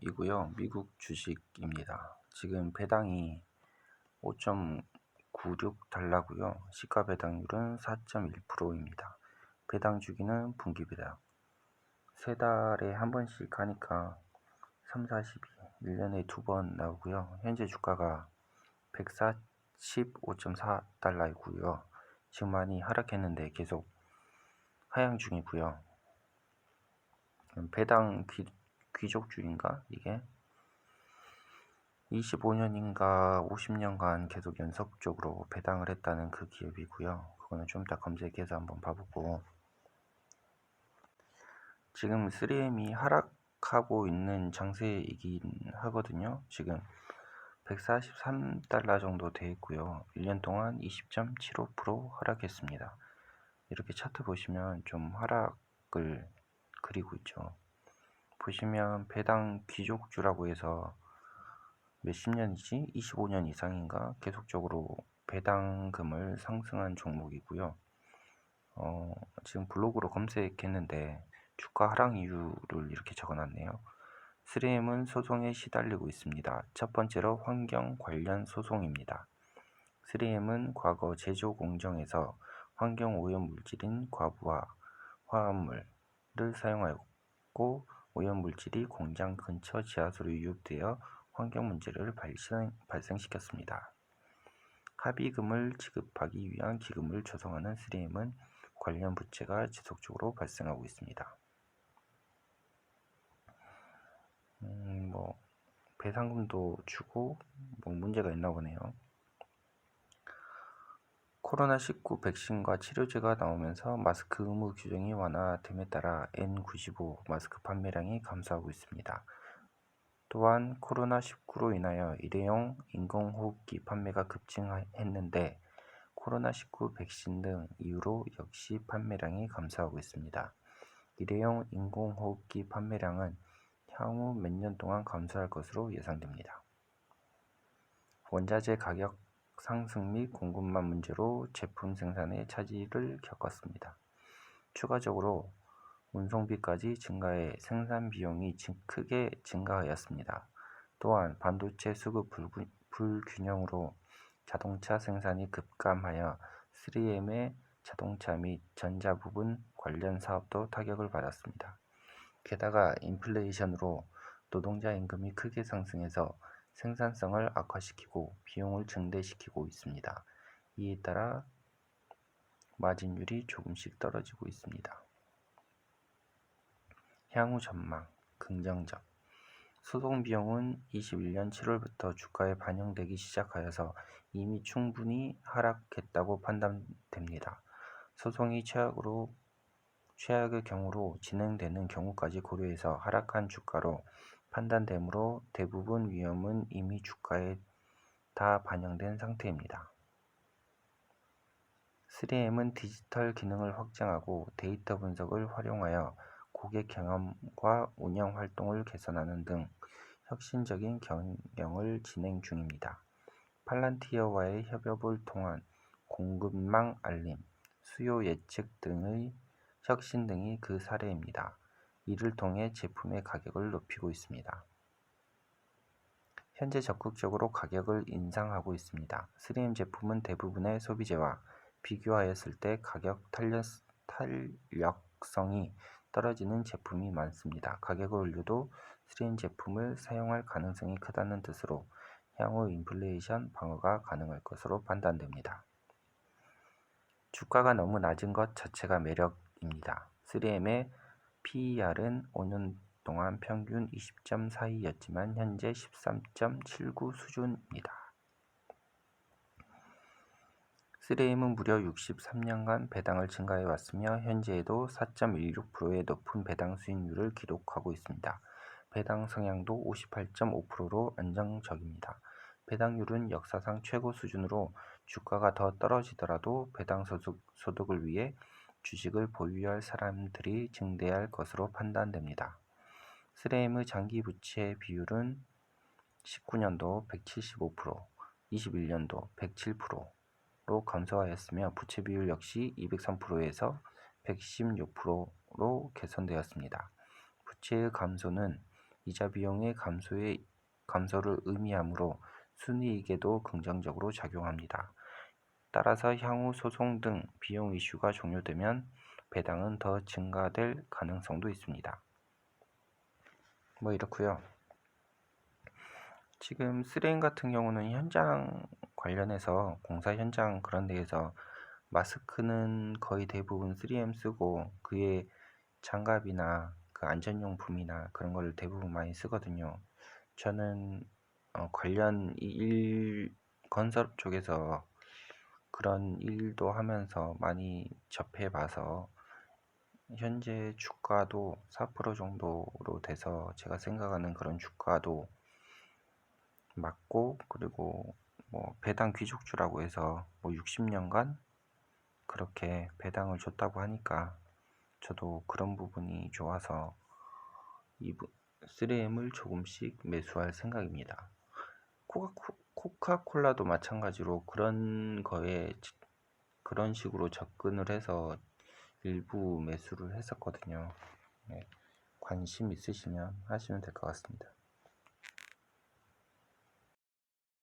이고요. 미국 주식입니다. 지금 배당이 5.96달러고요. 시가 배당률은 4.1%입니다. 배당 주기는 분기 배당. 세 달에 한 번씩 하니까 3, 42, 1년에 두 번 나오고요. 현재 주가가 145.4달러이고요. 지금 많이 하락했는데 계속 하향 중이고요. 배당 귀, 귀족주인가 이게 25년인가 50년간 계속 연속적으로 배당을 했다는 그 기업이고요. 그거는 좀 이따 검색해서 한번 봐보고 지금 3M이 하락하고 있는 장세이긴 하거든요. 지금 143달러 정도 돼 있고요. 1년 동안 20.75% 하락했습니다. 이렇게 차트 보시면 좀 하락을 그리고 있죠. 보시면 배당 귀족주라고 해서 몇십 년이지? 25년 이상인가? 계속적으로 배당금을 상승한 종목이고요. 어, 지금 블로그로 검색했는데 주가 하락 이유를 이렇게 적어놨네요. 3M은 소송에 시달리고 있습니다. 첫 번째로 환경 관련 소송입니다. 3M은 과거 제조 공정에서 환경 오염 물질인 과부하 화합물을 사용하였고 오염 물질이 공장 근처 지하수로 유입되어 환경 문제를 발생, 발생시켰습니다. 합의금을 지급하기 위한 기금을 조성하는 3M은 관련 부채가 지속적으로 발생하고 있습니다. 음, 뭐 배상금도 주고 뭐 문제가 있나 보네요. 코로나19 백신과 치료제가 나오면서 마스크 의무 규정이 완화됨에 따라 N95 마스크 판매량이 감소하고 있습니다. 또한 코로나19로 인하여 일회용 인공호흡기 판매가 급증했는데 코로나19 백신 등 이유로 역시 판매량이 감소하고 있습니다. 일회용 인공호흡기 판매량은 향후 몇 년 동안 감소할 것으로 예상됩니다. 원자재 가격 상승 및 공급망 문제로 제품 생산에 차질을 겪었습니다. 추가적으로 운송비까지 증가해 생산 비용이 크게 증가하였습니다. 또한 반도체 수급 불균형으로 자동차 생산이 급감하여 3M의 자동차 및 전자 부분 관련 사업도 타격을 받았습니다. 게다가 인플레이션으로 노동자 임금이 크게 상승해서 생산성을 악화시키고 비용을 증대시키고 있습니다. 이에 따라 마진율이 조금씩 떨어지고 있습니다. 향후 전망 긍정적 소송 비용은 21년 7월부터 주가에 반영되기 시작하여서 이미 충분히 하락했다고 판단됩니다. 소송이 최악으로 최악의 경우로 진행되는 경우까지 고려해서 하락한 주가로 판단되므로 대부분 위험은 이미 주가에 다 반영된 상태입니다. 3M은 디지털 기능을 확장하고 데이터 분석을 활용하여 고객 경험과 운영 활동을 개선하는 등 혁신적인 경영을 진행 중입니다. 팔란티어와의 협업을 통한 공급망 알림, 수요 예측 등의 혁신 등이 그 사례입니다. 이를 통해 제품의 가격을 높이고 있습니다. 현재 적극적으로 가격을 인상하고 있습니다. 3M 제품은 대부분의 소비재와 비교하였을 때 가격 탄력성이 떨어지는 제품이 많습니다. 가격을 올려도 3M 제품을 사용할 가능성이 크다는 뜻으로 향후 인플레이션 방어가 가능할 것으로 판단됩니다. 주가가 너무 낮은 것 자체가 매력입니다. 3M의 PER은 5년 동안 평균 20.42였지만 현재 13.79 수준입니다. 3M은 무려 63년간 배당을 증가해 왔으며 현재에도 4.16%의 높은 배당 수익률을 기록하고 있습니다. 배당 성향도 58.5%로 안정적입니다. 배당률은 역사상 최고 수준으로 주가가 더 떨어지더라도 배당 소득, 소득을 위해 주식을 보유할 사람들이 증대할 것으로 판단됩니다. 3M의 장기 부채 비율은 19년도 175%, 21년도 107%로 감소하였으며 부채 비율 역시 203%에서 116%로 개선되었습니다. 부채의 감소는 이자 비용의 감소에, 감소를 의미하므로 순이익에도 긍정적으로 작용합니다. 따라서 향후 소송 등 비용 이슈가 종료되면 배당은 더 증가될 가능성도 있습니다. 뭐 이렇고요. 지금 쓰레인 같은 경우는 현장 관련해서 공사 현장 그런 데에서 마스크는 거의 대부분 3M 쓰고 그의 장갑이나 그 안전용품이나 그런 걸 대부분 많이 쓰거든요. 저는 어, 관련 일 건설 쪽에서 그런 일도 하면서 많이 접해봐서 현재 주가도 4% 정도로 돼서 제가 생각하는 그런 주가도 맞고 그리고 뭐 배당 귀족주라고 해서 뭐 60년간 그렇게 배당을 줬다고 하니까 저도 그런 부분이 좋아서 이 3M을 조금씩 매수할 생각입니다. 코카, 코카콜라도 마찬가지로 그런 거에 그런 식으로 접근을 해서 일부 매수를 했었거든요. 네, 관심 있으시면 하시면 될 것 같습니다.